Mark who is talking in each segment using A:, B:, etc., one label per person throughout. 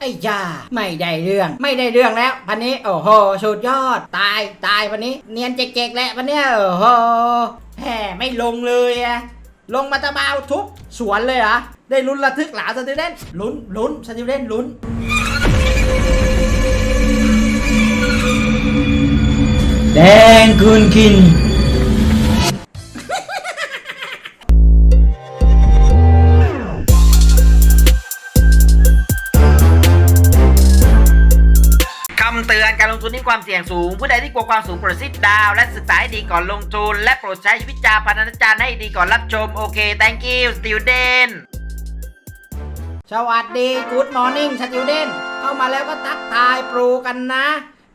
A: ไอ้ยาไม่ได้เรื่อง ไม่ได้เรื่องแล้วพันนี้ โอ้โหสุดยอด ตายตายวันนี้ เนียนเจ๊กๆแล้ววันเนี้ยโอ้โหแหมไม่ลงเลยอะลงมาตะบาวทุบสวนเลยเหรอได้ลุ้นระทึกหลาสติเดนลุ้นลุ้นสติเดนลุ้นแดงคืนกิน
B: การลงทุนที่ความเสี่ยงสูง ผู้ใดที่กลัวความสูงโปรดซิดดาว และศึกษาให้ดีก่อนลงทุน และโปรดใช้วิจารณญาณให้ดีก่อนรับชม โอเค thank you student
A: สวัสดี Good Morning สติวเดนเข้ามาแล้วก็ทักทายปรกันนะ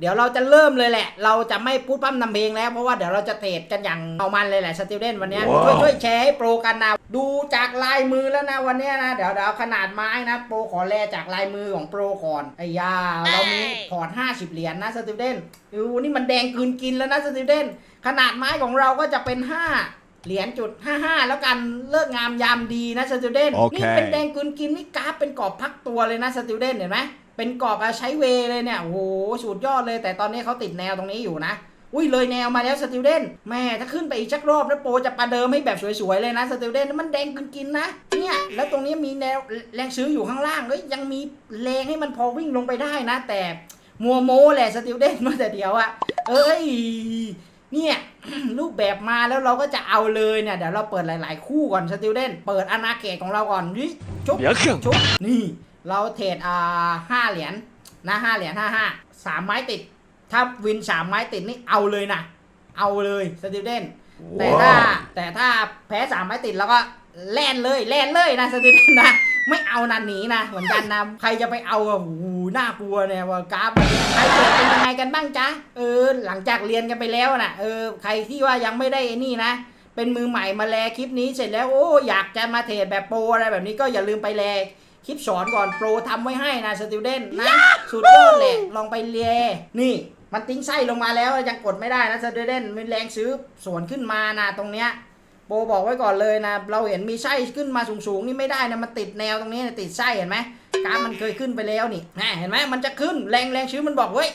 A: ดี๋ยวเราจะเริ่มเลยแหละ เราจะไม่พูดปั้มนำเพลงแล้ว เพราะว่าเดี๋ยวเราจะเทรดกันอย่างเอามันเลยแหละสติวเดนวันเนี้ยช่วยช่วยแชร์ให้โปรกันนะ ดูจากลายมือแล้วนะวันเนี้ยนะ เดี๋ยวเดี๋ยวขนาดไม้นะโปรขอแลจากลายมือของโปรก่อนไอ้ยา เรามีพอร์ต50 เหรียญนะสติวเดนดูนี่มันแดงกลืนกินแล้วนะสติวเดนขนาดไม้ของเราก็จะเป็น 5เหรียญจุด55แล้วกันเลิกงามยามดีนะสติวเดน
C: โอเค
A: นี่เป็นแดงกลืนกินนี่กราฟเป็นกรอบพักตัวเลยนะสติวเดนเห็นไหม เป็นกรอบอะใช้เวย์เลยเนี่ยโอ้โหสุดยอดเลย แต่ตอนนี้เขาติดแนวตรงนี้อยู่นะ อุ้ยเลยแนวมาแล้วสติวเดนแม่ถ้าขึ้นไปอีกชักรอบแล้วโปรจะประเดิมให้แบบสวยๆเลยนะสติวเดนมันแดงกลืนกินนะ เนี่ย แล้วตรงนี้มีแนวแรงซื้ออยู่ข้างล่างก็ยังมีแรงให้มันพอวิ่งลงไปได้นะ แต่มัวโมแหละสติวเดนมาแต่เดียวอะเอ้ยเนี่ยรูปแบบมาแล้วเราก็จะเอาเลยเนี่ยเดี๋ยวเราเปิดหลาย ๆ คู่ก่อนสติวเดนเปิดอนาเกตของเราก่อนนี่ชุบ
C: เดี๋ยวเครื่อง
A: ชุบนี่ เราเทรดอ่าห้าเหรียญนะห้าเหรียญห้าห้าสามไม้ติด ถ้าวินสามไม้ติดนี่เอาเลยนะ เอาเลยสติวเดนแต่ถ้าแต่ถ้าแพ้สามไม้ติดแล้วก็แล่นเลยแล่นเลยนะสติวเดนนะไม่เอานันหนีนะเหมือนกันนะใครจะไปเอาอะโอ้โหน่ากลัวเนี่ยว่ากราฟใครเกิดเป็นยังไงกันบ้างจ๊ะเออ หลังจากเรียนกันไปแล้วนะเออใครที่ว่ายังไม่ได้ไอ้นี่นะ เป็นมือใหม่มาแลคลิปนี้เสร็จแล้วโอ้อยากจะมาเทรดแบบโปรอะไรแบบนี้ก็อย่าลืมไปแล คลิปสอนก่อนโปรทำไว้ให้นะสติวเดนนะสุดยอดเลยลองไปเลียนี่มันติ้งไส้ลงมาแล้วยังกดไม่ได้นะสติวเดนมีแรงซื้อสวนขึ้นมานะตรงเนี้ยโปรบอกไว้ก่อนเลยนะ เราเห็นมีไส้ขึ้นมาสูงๆนี่ไม่ได้นะมันติดแนวตรงนี้นะติดไส้เห็นไหมกราฟมันเคยขึ้นไปแล้วนี่แน่เห็นไหมมันจะขึ้นแรงแรงชื้อมันบอกเว้ย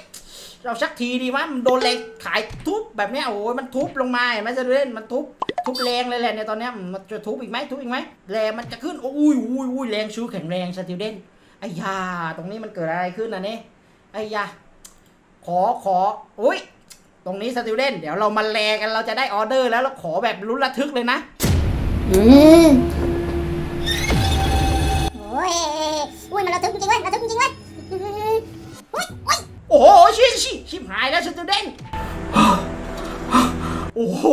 A: เราสักทีดีวะมันโดนแรงขายทุบแบบเนี้ยโอ้ยมันทุบลงมาเห็นไหมจะเล่นมันทุบ ทุบแรงเลยแหละเนี่ยตอนเนี้ยมันจะทุบอีกไหมทุบอีกไหมแรงมันจะขึ้นโอ้ยอุ้ยอุ้ยแรงชื้อแข็งแรงสติวเดนไอ้ยาตรงนี้มันเกิดอะไรขึ้นนะเนี่ยไอ้ยาขอขออุ้ยตรงนี้สติวเดนเดี๋ยวเรามาแลกันเราจะได้ออเดอร์แล้วเราขอแบบลุ้นระทึกเลยนะ
D: อืมโอ้ยอุ้ยมันระทึกจริงๆเว้ยระทึกจริงๆเว้ยอืมอุ้ยอุ้ย
A: โอ้โหชิชิชิบหายแล้วสติวเดน โอ้โห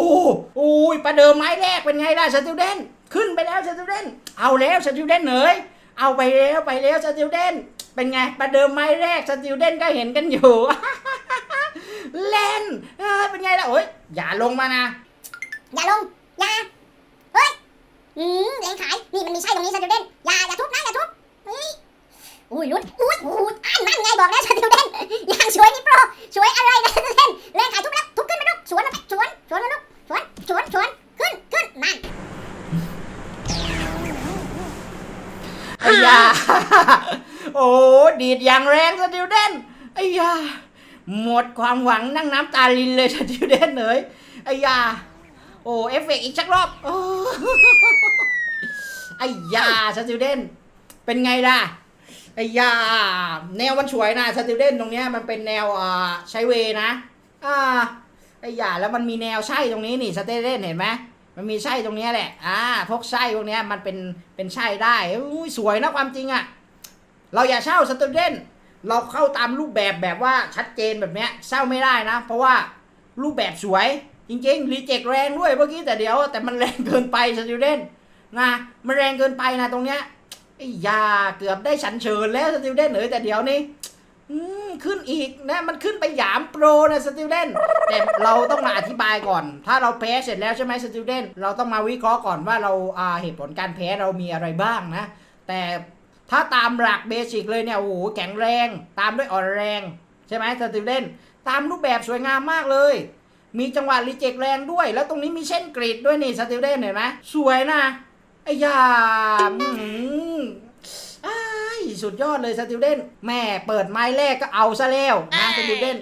A: โอ้ยประเดิมไม้แรกเป็นไงล่ะสติวเดนขึ้นไปแล้วสติวเดนเอาแล้วสติวเดนเหนยเอาไปแล้วไปแล้วสติวเดนเป็นไงประเดิมไม้แรกสติวเดนก็เห็นกันอยู่ เล่นเอ้ยเป็นไงล่ะโอ้ยอย่าลงมานะ
D: อย่าลง อย่า เฮ้ย อืมแรงขาย นี่มันมีไส้ตรงนี้สติวเดนอย่าอย่าทุบนะอย่าทุบเฮ้ย อุ้ยลุ้นอุ้ยอุ้ยอ่านนั่นไงบอกแล้วสติวเดนอย่างสวยนี่โปรสวยอะไรนะสติวเดนแรงขายทุบแล้วทุบขึ้นมาลูกสวนมันไปสวนสวนมันลูกสวนสวนสวนขึ้นขึ้นนั่น
A: ไอ้ยาโอ้ดีดอย่างแรงสติวเดนไอ้ยาหมดความหวังนั่งน้ำตาลินเลยสติวเดนเอยไอ้ยาโอ้เอฟเฟกอีกสักรอบไอ้ยาสติวเดนเป็นไงล่ะ ไอ้ยาแนวมันสวยนะสติเดนตรงเนี้ยมันเป็นแนวอ่าใช้เวนะ อ่าไอ้ยาแล้วมันมีแนวไส้ตรงนี้นี่สติเดนเห็นไหมมันมีไส้ตรงเนี้ยแหละอ่าพวกไส้พวกเนี้ยมันเป็นเป็นไส้ได้อุ้ยสวยนะความจริงอะ่ะเราอย่าเช่าสตูเดนเราเข้าตามรูปแบบแบบว่าชัดเจนแบบเนี้ยเช่าไม่ได้นะ เพราะว่ารูปแบบสวยจริงๆรีเจ็คแรงด้วยเมื่อกี้แต่เดี๋ยว แต่มันแรงเกินไปสตูเดนนะมันแรงเกินไปนะตรงเนี้ย ไอ้ยาเกือบได้ฉันเชิญแล้วสตูเดนเอ๋ยแต่เดี๋ยวนี้ขึ้นอีกนะ มันขึ้นไปหยามโปรนะสติวเดนแต่เราต้องมาอธิบายก่อน ถ้าเราแพ้เสร็จแล้วใช่ไหมสติวเดนเราต้องมาวิเคราะห์ก่อนว่าเราอาเหตุผลการแพ้เรามีอะไรบ้างนะ แต่ถ้าตามหลักเบสิกเลยเนี่ยโอ้โหแข็งแรงตามด้วยอ่อนแรง ใช่ไหมสติวเดนตามรูปแบบสวยงามมากเลย มีจังหวะรีเจ็คแรงด้วย แล้วตรงนี้มีเส้นกรีดด้วยนี่สติวเดนเห็นไหมสวยนะ ไอ้ยาอืมอ้ายสุดยอดเลยสติวเดนแม่เปิดไม้แรกก็เอาซะแล้วนะสติวเดน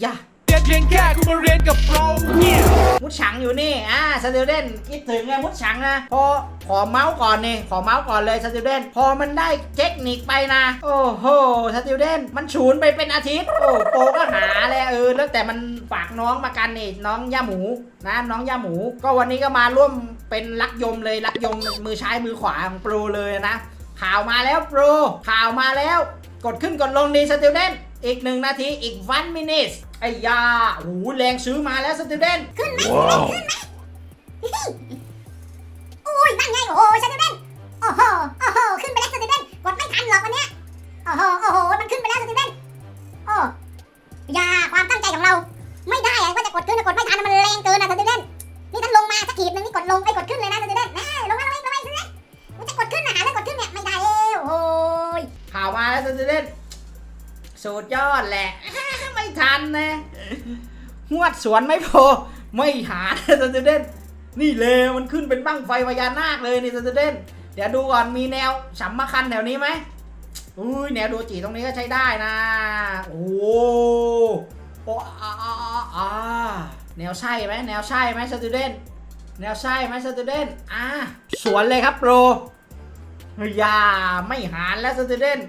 A: อย่า
C: เรียนเพียงแค่คุณมาเรียนกับเราเนี่ย
A: มุดฉังอยู่นี่อ่าสติวเดนคิดถึงไงมุดฉังนะพอขอเมาส์ก่อนนี่ขอเมาส์ก่อนเลยสติวเดนพอมันได้เทคนิคไปนะ โอ้โหสติวเดนมันฉูนไปเป็นอาทิตย์โอ้โปก็หาเลยเออแล้วแต่มันฝากน้องมากันนี่น้องย่าหมูนะน้องย่าหมู ก็วันนี้ก็มาร่วม เป็นรักยมเลยรักยมมือซ้ายมือขวาของโปรเลยนะ ข่าวมาแล้วโปรข่าวมาแล้ว กดขึ้นกดลงดีสติวเดนอีกหนึ่งนาทีอีกวันมินิสไอ้ยาโอ้โหแรงซื้อมาแล้วสติวเดน
D: อุ้ยนั่นไงโอ้โหสติวเดนโอ้โหโอ้โหขึ้นไปแล้วสติวเดนกดไม่ทันหรอกวันเนี้ยโอ้โหโอ้โหมันขึ้นไปแล้วสติวเดนโอ้ยาความตั้งใจของเรา ไม่ได้อะว่าจะกดขึ้นกดไม่ทันมันแรงเกินนะสติวเดน นี่ท่านลงมาสักขีดนึ่งนี่กดลงไอ้กดขึ้นเลยนะสติวเดนแน่ลงมาลงมาลงมาสติวเดนมันจะกดขึ้นนะหาแล้วกดขึ้นเนี่ยไม่ได้แล้โอ้ย
A: ข่าวมาแล้วสตูเดนสุดยอดแหละ ไม่ทันนะหวดสวนไม่พอ ไม่หาสตูเดนนี่เลยมันขึ้นเป็นบั้งไฟพญานาคเลยนี่สตูเดนเดี๋ยวดูก่อนมีแนวสัมมาคันแถวนี้ไหมอุ้ยแนวโดจิตรงนี้ก็ใช้ได้นะ โอ้โหอ้อาอาอาอา แนวใช่ไหมแนวใช่ไหมสตูเดนแนวใช่ไหมสตูเดนอ่าสวนเลยครับโปรอย่าไม่หารแล้วสตูเดน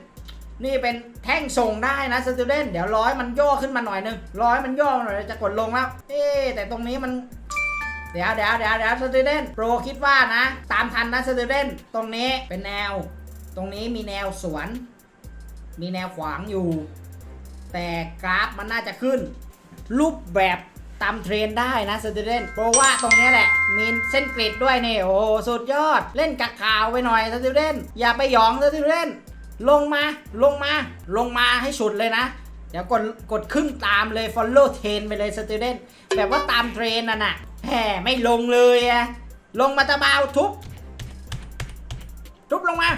A: นี่เป็นแท่งส่งได้นะสตูเดนเดี๋ยวร้อยมันย่อขึ้นมาหน่อยนึงร้อยมันย่อหน่อยจะกดลงแล้ว เอ๊แต่ตรงนี้มัน เดี๋ยวเดี๋ยวเดี๋ยวเดี๋ยวสตูเดนโปรคิดว่านะ ตามทันนะสตูเดนตรงนี้เป็นแนว ตรงนี้มีแนวสวน มีแนวขวางอยู่ แต่กราฟมันน่าจะขึ้น รูปแบบ ตามเทรนได้นะสตูเดนเพราะว่าตรงนี้แหละ มีเส้นกริดด้วยนี่โอ้โหสุดยอด เล่นกักขาวไปหน่อยสตูเดนอย่าไปหยองสตูเดนลงมาลงมาลงมาให้สุดเลยนะ เดี๋ยวกดกดขึ้นตามเลย follow train ไปเลยสตูเดนแบบว่าตามเทรนน่ะนะแหมไม่ลงเลยอะลงมาตะเบาทุบทุบลงมา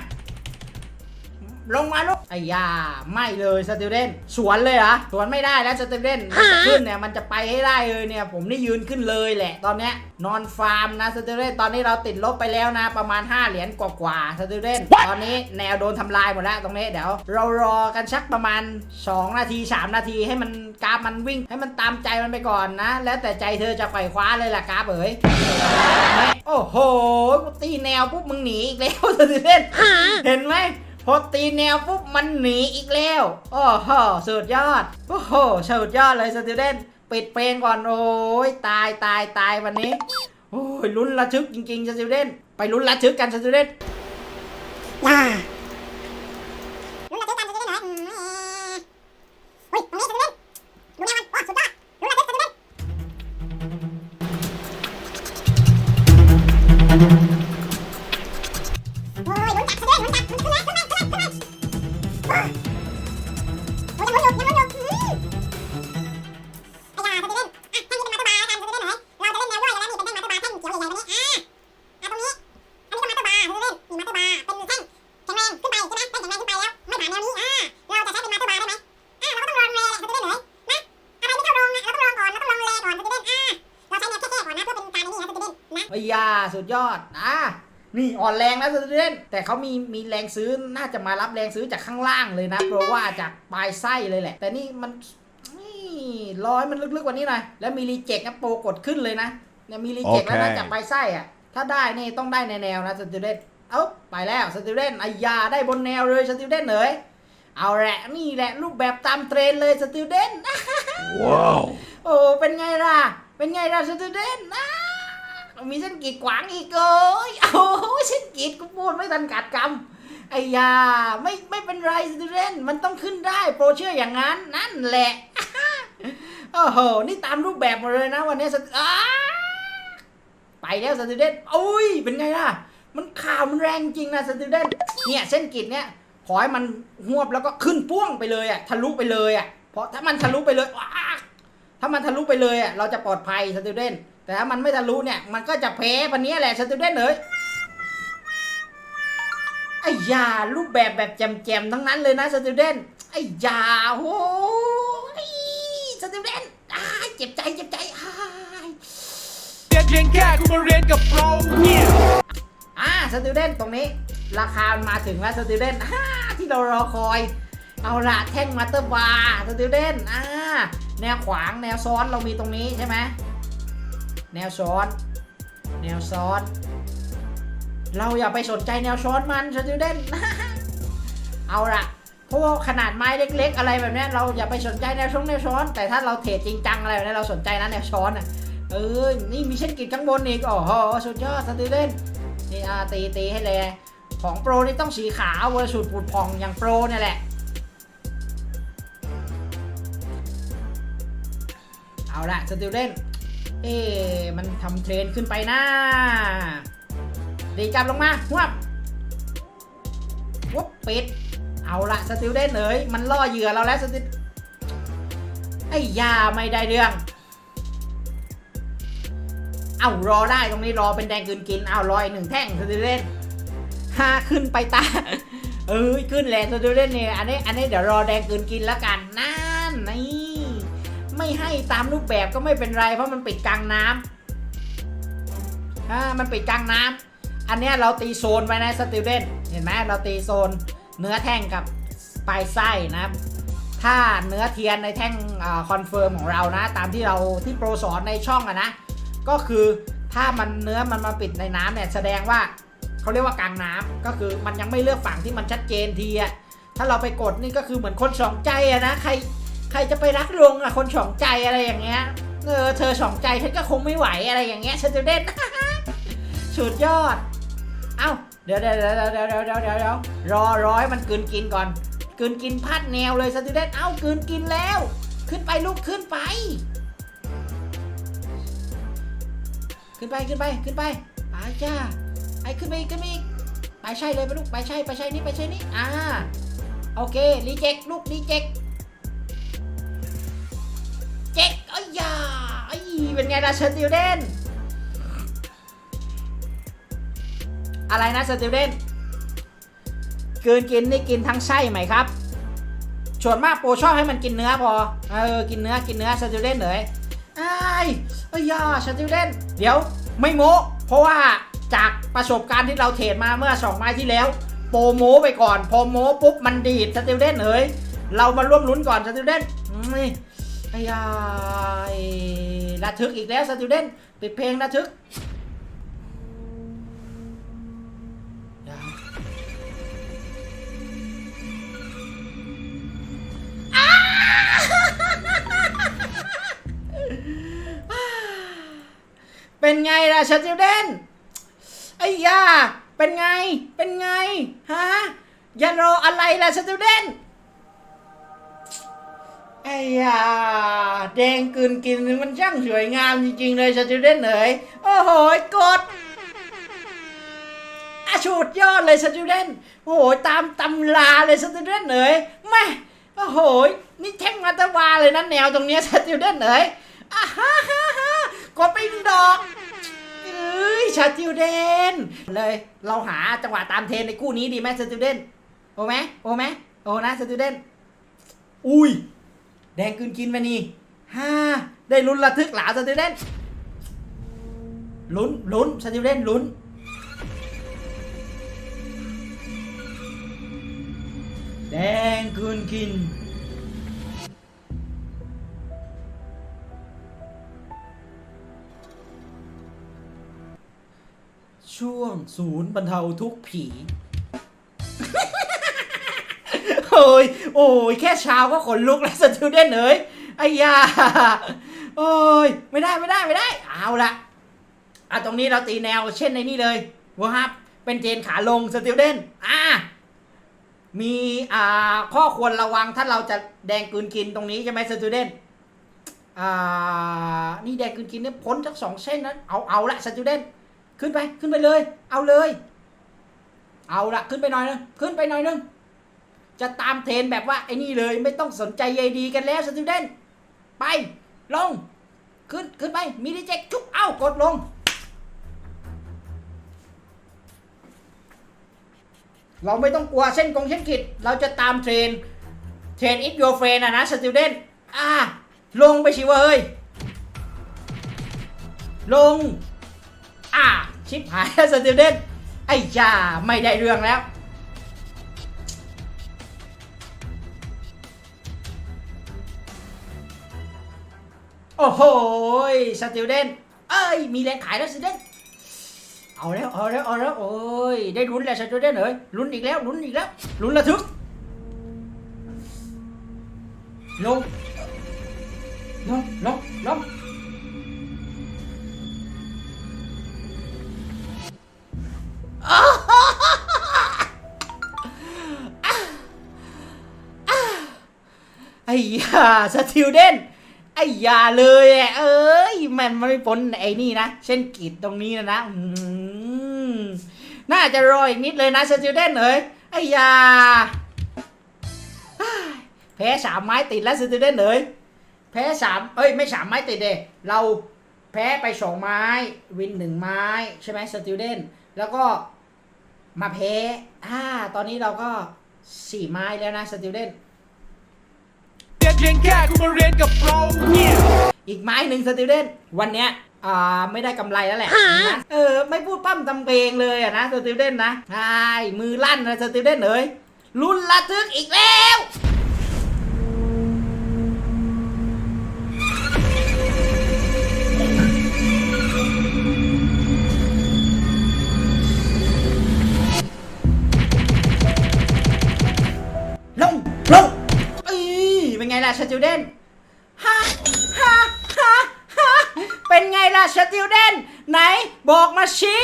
A: ลงมาลูกไอ้ยาไม่เลยสติวเดนสวนเลยเหรอสวนไม่ได้แล้วสติวเดนมันจะขึ้นเนี่ยมันจะไปให้ได้เลยเนี่ย ผมนี่ยืนขึ้นเลยแหละ ตอนเนี้ยนอนฟาร์มนะสติวเดนตอนนี้เราติดลบไปแล้วนะ ประมาณ 5 เหรียญกว่าๆสติวเดนตอนนี้แนวโดนทำลายหมดแล้วตรงนี้เดี๋ยวเรารอกันสักประมาณ 2 นาที 3 นาทีให้มันกราฟมันวิ่งให้มันตามใจมันไปก่อนนะ แล้วแต่ใจเธอจะไขว่คว้าเลยล่ะกราฟเอ๋ยโอ้โหกูตีแนวปุ๊บมึงหนีอีกแล้วสติวเดนเห็นไหม พอตีแนวปุ๊บมันหนีอีกแล้ว โอ้โหสุดยอด โอ้โหสุดยอดเลยสติวเดนปิดเพลงก่อนโอ้ยตายตายตายวันนี้ โอ้ยลุ้นระทึกจริงๆสติวเดนไปลุ้นระทึกกันสติวเดนย่า สุดยอดอะนี่อ่อนแรงนะสติวเดนแต่เขามีมีแรงซื้อน่าจะมารับแรงซื้อจากข้างล่างเลยนะเพราะว่าจากปลายไส้เลยแหละ แต่นี่มันนี่ร้อยมันลึกๆกว่านี้หน่อยแล้วมีรีเจ็คนะโปรกดขึ้นเลยนะเนี่ยมีรีเจ็คแล้วนะ
C: โอเค
A: จากปลายไส้อะถ้าได้นี่ต้องได้ในแนวนะสติวเดนเอ้าไปแล้วสติวเดนไอ้ยาได้บนแนวเลยสติวเดนเอ๋ยเอาแหละนี่แหละรูปแบบตามเทรนเลยสติวเดน
C: ว้าว
A: โอ้เป็นไงล่ะ เป็นไงล่ะสตูเดนนะ มีเส้นกีดขวางอีกเอ้ยโอ้ยเส้นกีดกูพูดไม่ทันกัดคำไอ้ยาไม่ไม่เป็นไรสตูเดนมันต้องขึ้นได้โปรเชื่ออย่างนั้น นั่นแหละโอ้โหนี่ตามรูปแบบหมดเลยนะวันนี้สตไปแล้วสตูเดนโอ้ยเป็นไงล่ะ มันข่าวมันแรงจริงนะสตูเดนเนี่ยเส้นกีดเนี่ยขอให้มันหวบแล้วก็ขึ้นป้วงไปเลยอะทะลุไปเลยอะเพราะถ้ามันทะลุไปเลยถ้ามันทะลุไปเลยอะเราจะปลอดภัยสตูเดน แต่ถ้ามันไม่ทะลุเนี่ย มันก็จะแพ้พันนี้ยแหละสตูเดนเลยไอ้ยารูปแบบแบบแจมๆทั้งนั้นเลยนะสตูเดนไอ้ยาโอ้ยสตูเดนอ้ายเจ็บใจเจ็บใจอ้าย
C: เรียนเพียงแค่คุณมาเรียนกับเราเนี่ย
A: อ่าสสติวเดนตรงนี้ ราคามันมาถึงแล้วสติวเดนอ่าที่เรารอคอย เอาละแท่งมาสเตอร์บาร์สติวเดนอ่าแนวขวางแนวซ้อนเรามีตรงนี้ใช่ไหม แนวซ้อน แนวซ้อน เราอย่าไปสนใจแนวซ้อนมันสติวเดนเอาละเพราะว่าขนาดไม้เล็ก ๆ อะไรแบบนี้เราอย่าไปสนใจแนวช่องแนวซ้อน แต่ถ้าเราเทรดจริงจังอะไรแบบนี้เราสนใจนะแนวซ้อนอะเออนี่มีเช่นกิจข้างบนอีกโอ้โหสุดยอดสติวเดนนี่อาตีตีให้เลยของโปรนี่ต้องสีขาวเวอร์สูตรปูดพองอย่างโปรเนี่ยแหละ เอาละสติวเดน เอ๊มันทำเทรนขึ้นไปนะดีกลับลงมาหวบวบปิด เอาละสติวเดนเอ๋ยมันล่อเหยื่อเราแล้วสติไอ้ยาไม่ได้เรื่อง เอารอได้ตรงนี้รอเป็นแดงกินกิน เอารอยหนึ่งแท่งสติวเดนห้าขึ้นไปตาเอ้ยขึ้นแลนสติวเดนเนี่ยอันนี้อันนี้เดี๋ยวรอแดงกินกินแล้วกันนั่นนี่ ไม่ให้ตามรูปแบบก็ไม่เป็นไร เพราะมันปิดกลางน้ำอ่ามันปิดกลางน้ำอันนี้เราตีโซนไว้นะสติวเดนเห็นไหมเราตีโซนเนื้อแท่งกับปลายไส้นะครับถ้าเนื้อเทียนในแท่งคอนเฟิร์มของเรานะ ตามที่เราที่โปรสอนในช่องอะนะ ก็คือถ้ามันเนื้อมันมาปิดในน้ำเนี่ยแสดงว่าเขาเรียกว่ากลางน้ำก็คือมันยังไม่เลือกฝั่งที่มันชัดเจนทีอะถ้าเราไปกดนี่ก็คือเหมือนคนสองใจอะนะใคร ใครจะไปรักลวงอะคนสองใจอะไรอย่างเงี้ย เออเธอสองใจฉันก็คงไม่ไหวอะไรอย่างเงี้ยฉันจะเด่นสุดยอด เอ้าเดี๋ยวเดี๋ยวเดี๋ยวเดี๋ยวเดี๋ยวเดี๋ยวเดี๋ยวรอร้อยมันกืนกินก่อนกืนกินพัดแนวเลยสตูเดนเอ้ากืนกินแล้ว ขึ้นไปลูกขึ้นไป ขึ้นไปขึ้นไปขึ้นไปไปจ้าไปขึ้นไปขึ้นไปไปใช่เลยไปลูกไปใช่ไปใช่นี่ไปใช่นี่อ่าโอเครีเจ็คลูกรีเจ็ค เจ็คเอ้ยยาอ้ยเป็นไงล่ะสตูเดนอะไรนะสติวเดนเกินกินนี่กินทั้งไส้ไหมครับส่วนมากโปรชอบให้มันกินเนื้อพอ เออ กินเนื้อ กินเนื้อสติวเดนเลยไอ้ายเอ้ยยาสติวเดนเดี๋ยวไม่โม้ เพราะว่าจากประสบการณ์ที่เราเทรดมาเมื่อสองไม้ที่แล้ว โปรโม้ไปก่อน พอโม้ปุ๊บมันดีดสติวเดนเอ้ยเรามาร่วมลุ้นก่อนสติวเดนนี่ ไอ้ยายระทึกอีกแล้วสติวเดนปิดเพลงระทึกเป็นไงล่ะสติวเดนไอ้ยาเป็นไง เป็นไง ฮะ อย่ารออะไรล่ะสติวเดน ไอ้ยาแดงกืนกินมันช่างสวยงามจริง ๆ เลยสติวเดนเอ๋ยโอ้โหกดอาชุดยอดเลยสติวเดนโอ้โหตามตำราเลยสติวเดนเอ๋ยแม่โอ้โหนี่แท่งมาตะวาเลยนะแนวตรงเนี้ยสติวเดนเอ๋ยอ่าฮ่าฮ่าฮ่ากดไปหนึ่งดอกเอ้ยชาติวเดนเลยเราหาจังหวะตามเทนในคู่นี้ดีไหมสติวเดนโอไหมโอไหมโอ้นะสติวเดนอุ้ย แดงกินกินไปนี่ฮ่าได้ลุ้นระทึกหลาสติเดนลุ้นลุ้นสติเดนลุ้นแดงกินกิน ช่วงศูนย์บรรเทาทุกข์ผี ยโอ้ยแค่เช้าก็ขนลุกแล้วสตูเดนเอ๋ยไอ้ยาโอ้ยไม่ได้ไม่ได้ไม่ได้ เอาละอะตรงนี้เราตีแนวเช่นในนี่เลยวัวฮับเป็นเจนขาลงสติวเดนอ่ามีอ่าข้อควรระวังถ้าเราจะแดงกืนกินตรงนี้ใช่ไหมสตูเดนอ่านี่แดงกืนกินเนี่ยพ้นทั้งสองเส้นนั้นเอาเอาละสตูเดนขึ้นไปขึ้นไปเลย เอาเลย เอาละขึ้นไปหน่อยนึงขึ้นไปหน่อยนึง จะตามเทรนแบบว่าไอ้นี่เลยไม่ต้องสนใจใยดีกันแล้วสตูเดนไป ลง ขึ้น ขึ้นไป มีดีเจชุบเอ้ากดลง เราไม่ต้องกลัวเส้นกงเส้นขีดเราจะตามเทรน เทรนอิฟโยเฟนอะนะสตูเดนอ่า ลงไปสิวะเฮ้ย ลง อ่า ชิปหายสติวเดนไอ้จ้าไม่ได้เรื่องแล้ว โอ้โหสติลเดนเอ้ย มีแรงขายแล้วสติลเดนเอาแล้ว เอาแล้ว เอาแล้ว โอ้ย ได้ลุ้นแล้วสติลเดนเอ้ยลุ้นอีกแล้ว ลุ้นอีกแล้ว ลุ้นระทึก ลง ลง ลง ลง ไอ้ยาสติลเดน ไอ้ยาเลยอะเอ้ยมันมันไม่พ้นไอ้นี่นะ เช่นกีดตรงนี้นะนะน่าจะรออีกนิดเลยนะสติลเดนเอ้ยไอ้ยาแพ้สามไม้ติดแล้วสติลเดนเอ้ยแพ้สามเอ้ยไม่สามไม้ติดเดเราแพ้ไปสองไม้ วินหนึ่งไม้ใช่ไหมสติลเดนแล้วก็มาแพ้อ่าตอนนี้เราก็สี่ไม้แล้วนะสติลเดน
C: ยนเพียงแค่กูมาเรียนกับโปรเนี่ย
A: อีกไม้หนึ่งสติลเดนวันเนี้ยอ่าไม่ได้กำไรแล้วแหละนะเออ ไม่พูดปั้มทำเพลงเลยอะนะสติลเดนนะใช่มือลั่นนะสติลเดนเอ้ยลุ้นระทึกอีกแล้ว สติลเดนฮ่าฮ่าฮ่าฮ่าเป็นไงล่ะสติลเดนไหนบอกมาชี้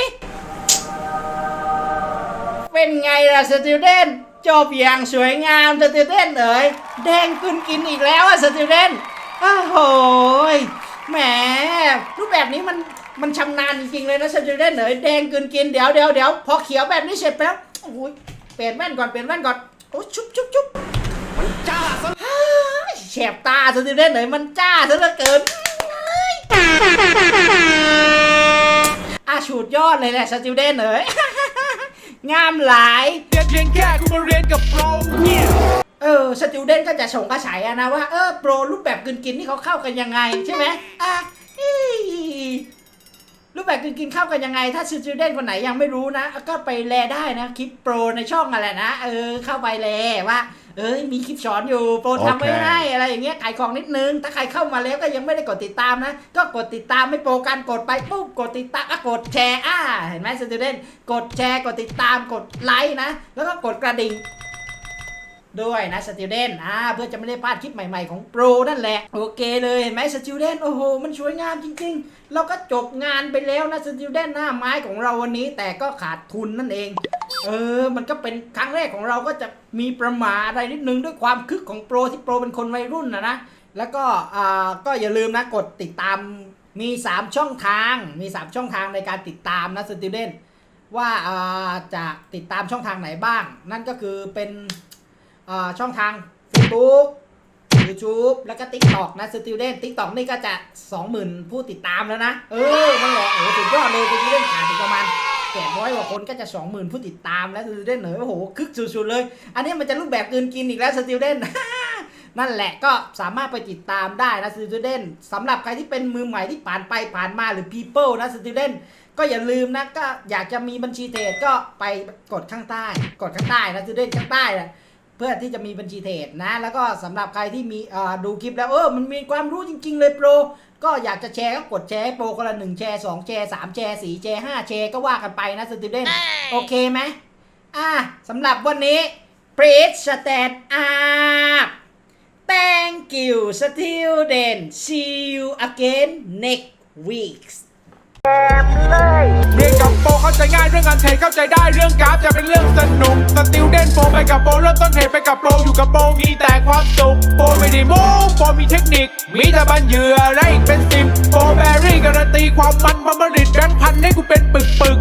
A: เป็นไงล่ะสติลเดนจบอย่างสวยงามสติลเดนเอ๋ยแดงกุนกินอีกแล้วอะสติลเดนโอ้โหยแหมรูปแบบนี้มันมันชำนาญจริงๆเลยนะสติลเดนเอ๋ยแดงกุนกินเดี๋ยวเดี๋ยวเดี๋ยวพอเขียวแบบนี้เสร็จแล้วโอ้ยเปลี่ยนแว่นก่อนเปลี่ยนแว่นก่อนโอ้ชุบชุบชุบ แฉบตาสติเดนไหนมันจ้าซะเหลือเกินอาชูดยอดเลยแหละสติวเดนเอ๋ยงามหลาย
C: เรียนเพียงแค่กูมาเรียนกับโปรเนี่ย
A: เออสติวเดนก็จะส่งกระฉายอะนะว่าเออโปรรูปแบบกินกินนี่เขาเข้ากันยังไงใช่ไหมอะอี๋รูปแบบกินกินเข้ากันยังไง ถ้าสติวเดนคนไหนยังไม่รู้นะ ก็ไปแลได้นะคลิปโปรในช่องอะไรนะ เออเข้าไปแลว่า เอ้ยมีคลิปสอนอยู่โปรทำไว้ให้อะไรอย่างเงี้ยขายของนิดนึง ถ้าใครเข้ามาแล้วก็ยังไม่ได้กดติดตามนะ ก็กดติดตามไม่โปรกันกดไปปุ๊บกดติดตามอะกดแชร์อ่าเห็นไหมสตูเดนกดแชร์กดติดตามกดไลค์นะ แล้วก็กดกระดิ่ง ด้วยนะสติวเดนอ่าเพื่อจะไม่ได้พลาดคลิปใหม่ๆของโปรนั่นแหละ โอเคเลยเห็นไหมสติวเดนโอ้โห มันสวยงามจริงๆ เราก็จบงานไปแล้วนะสติวเดนหน้าไม้ของเราวันนี้แต่ก็ขาดทุนนั่นเอง เออ มันก็เป็นครั้งแรกของเราก็จะมีประมาอะไรนิดนึงด้วยความคึกของโปรที่โปรเป็นคนวัยรุ่นนะนะแล้วก็อ่าก็อย่าลืมนะกดติดตามมี 3 ช่องทางมี 3 ช่องทางในการติดตามนะสติวเดนว่าอ่าจะติดตามช่องทางไหนบ้าง นั่นก็คือเป็น ช่องทาง Facebook YouTube แล้วก็ TikTok นะ Student TikTok นี่ก็จะ 20,000 ผู้ติดตามแล้วนะ เออนั่นแหละโอ้โหสุดยอดเลย Student ขาดอีกประมาณ800กว่าคนก็จะ 20,000 ผู้ติดตามแล้ว Student เหนอโอ้โหคึกสุดๆเลย อันนี้มันจะรูปแบบกินกินอีกแล้ว Student นั่นแหละก็สามารถไปติดตามได้นะ Student สำหรับใครที่เป็นมือใหม่ที่ผ่านไปผ่านมาหรือ People นะ Student ก็อย่าลืมนะก็อยากจะมีบัญชีเทรดก็ไปกดข้างใต้ กดข้างใต้นะ Student ข้างใต้นะ เพื่อที่จะมีบัญชีเทรดนะ แล้วก็สำหรับใครที่มีอ่าดูคลิปแล้วเออมันมีความรู้จริง ๆ เลยโปร ก็อยากจะแชร์ก็กดแชร์ให้โปรคนละหนึ่งแชร์สองแชร์สามแชร์สี่แชร์ห้าแชร์ก็ว่ากันไปนะสติเดนโอเคไหมอะสำหรับวันนี้ please stand up thank you student see you again next week
C: เรียนกับโปรเข้าใจง่ายเรื่องงานเทรดเข้าใจได้เรื่องกราฟจะเป็นเรื่องสนุกสติลเดนโปรไปกับโปรเริ่มต้นเทรดไปกับโปรอยู่กับโปรมีแต่ความสุขโปรไม่ได้โม้โปรมีเทคนิค มีแต่บันเหยื่อและอีกเป็นสิบโปรแบรี่การันตีความมันมาผลิดแบงค์พันให้กูเป็นปึกปึก